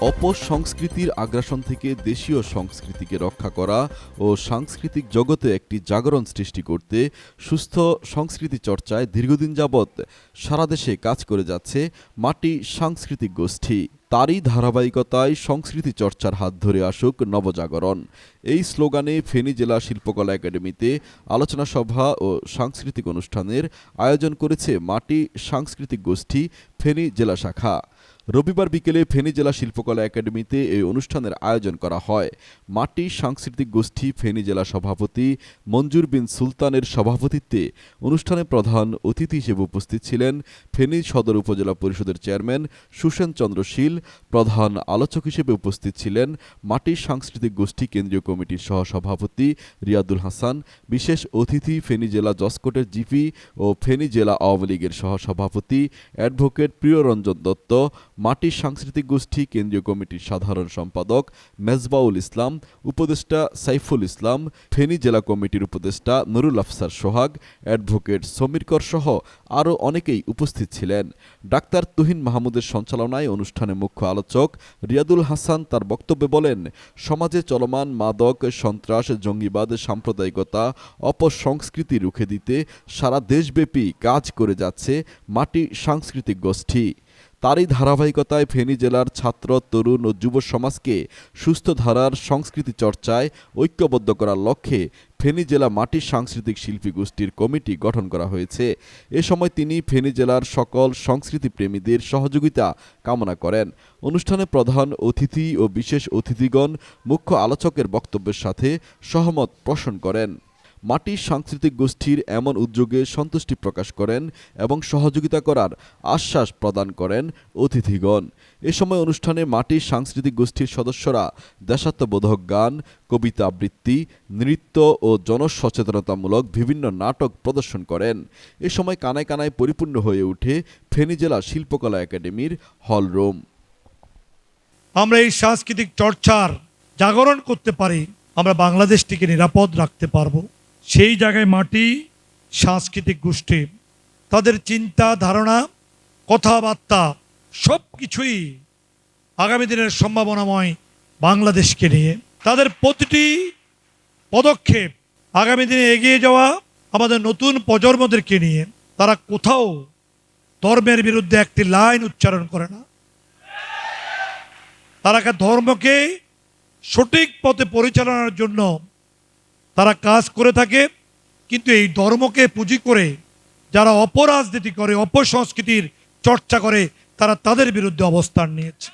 অপসংস্কৃতির আগ্রাসন থেকে দেশীয় সংস্কৃতিকে রক্ষা করা ও সাংস্কৃতিক জগতে একটি জাগরণ সৃষ্টি করতে সুস্থ সংস্কৃতি চর্চায় দীর্ঘদিন যাবৎ সারা দেশে কাজ করে যাচ্ছে মাটি সাংস্কৃতিক গোষ্ঠী। তারই ধারাবাহিকতায় সংস্কৃতি চর্চার হাত ধরে আসুক নবজাগরণ। এই স্লোগানে ফেনী জেলা শিল্পকলা একাডেমিতে আলোচনা সভা ও সাংস্কৃতিক অনুষ্ঠানের আয়োজন করেছে মাটি সাংস্কৃতিক গোষ্ঠী ফেনী জেলা শাখা। রবিবার বিকেলে ফেনী জেলা শিল্পকলা একাডেমিতে এই অনুষ্ঠানের আয়োজন করা হয়। মাটি সাংস্কৃতিক গোষ্ঠী ফেনী জেলা সভাপতি মঞ্জুর বিন সুলতানের সভাপতিত্বে অনুষ্ঠানে প্রধান অতিথি হিসেবে উপস্থিত ছিলেন ফেনী সদর উপজেলা পরিষদের চেয়ারম্যান সুসেন চন্দ্র শীল, প্রধান আলোচক হিসেবে উপস্থিত ছিলেন মাটি সাংস্কৃতিক গোষ্ঠী কেন্দ্রীয় কমিটির সহসভাপতি রিয়াদুল হাসান, বিশেষ অতিথি ফেনী জেলা জসকোটের জিপি ও ফেনী জেলা আওয়ামী লীগের সহসভাপতি অ্যাডভোকেট প্রিয়রঞ্জন দত্ত মাটি সাংস্কৃতিক গোষ্ঠী কেন্দ্রীয় কমিটির সাধারণ সম্পাদক মেজবাউল ইসলাম, উপদেষ্টা সাইফুল ইসলাম, ফেনী জেলা কমিটির উপদেষ্টা নুরুল আফসার সোহাগ, অ্যাডভোকেট সমীরকর সহ আরও অনেকেই উপস্থিত ছিলেন। ডাক্তার তুহিন মাহমুদের সঞ্চালনায় অনুষ্ঠানে মুখ্য আলোচক রিয়াদুল হাসান তার বক্তব্যে বলেন, সমাজে চলমান মাদক, সন্ত্রাস, জঙ্গিবাদ, সাম্প্রদায়িকতা, অপসংস্কৃতি রুখে দিতে সারা দেশব্যাপী কাজ করে যাচ্ছে মাটি সাংস্কৃতিক গোষ্ঠী। তারই ধারাবাহিকতায় ফেনী জেলার ছাত্র, তরুণ ও যুব সমাজকে সুস্থ ধারার সংস্কৃতি চর্চায় ঐক্যবদ্ধ করার লক্ষ্যে ফেনী জেলা মাটির সাংস্কৃতিক শিল্পী গোষ্ঠীর কমিটি গঠন করা হয়েছে। এ সময় তিনি ফেনী জেলার সকল সংস্কৃতি প্রেমীদের সহযোগিতা কামনা করেন। অনুষ্ঠানে প্রধান অতিথি ও বিশেষ অতিথিগণ মুখ্য আলোচকের বক্তব্যের সাথে সহমত পোষণ করেন। মাটি সাংস্কৃতিক গোষ্ঠীর এমন উদ্যোগে সন্তুষ্টি প্রকাশ করেন এবং সহযোগিতা করার আশ্বাস প্রদান করেন অতিথিগণ। এ সময় অনুষ্ঠানে মাটির সাংস্কৃতিক গোষ্ঠীর সদস্যরা দেশাত্মবোধক গান, কবিতা আবৃত্তি, নৃত্য ও জনসচেতনতামূলক বিভিন্ন নাটক প্রদর্শন করেন। এ সময় কানায় কানায় পরিপূর্ণ হয়ে ওঠে ফেনী জেলা শিল্পকলা একাডেমির হলরুম আমরা এই সাংস্কৃতিক চর্চার জাগরণ করতে পারি, আমরা বাংলাদেশটিকে নিরাপদ রাখতে পারব। সেই জায়গায় মাটি, সাংস্কৃতিক গোষ্ঠী, তাদের চিন্তা, ধারণা, কথাবার্তা সব কিছুই আগামী দিনের সম্ভাবনাময় বাংলাদেশকে নিয়ে। তাদের প্রতিটি পদক্ষেপ আগামী দিনে এগিয়ে যাওয়া আমাদের নতুন প্রজন্মদেরকে নিয়ে। তারা কোথাও ধর্মের বিরুদ্ধে একটি লাইন উচ্চারণ করে না। তারা ধর্মকে সঠিক পথে পরিচালনার জন্য তারা কাজ করে থাকে, কিন্তু এই ধর্মকে পুঁজি করে যারা অপরাজনীতি করে, অপসংস্কৃতির চর্চা করে, তারা তাদের বিরুদ্ধে অবস্থান নিয়েছে।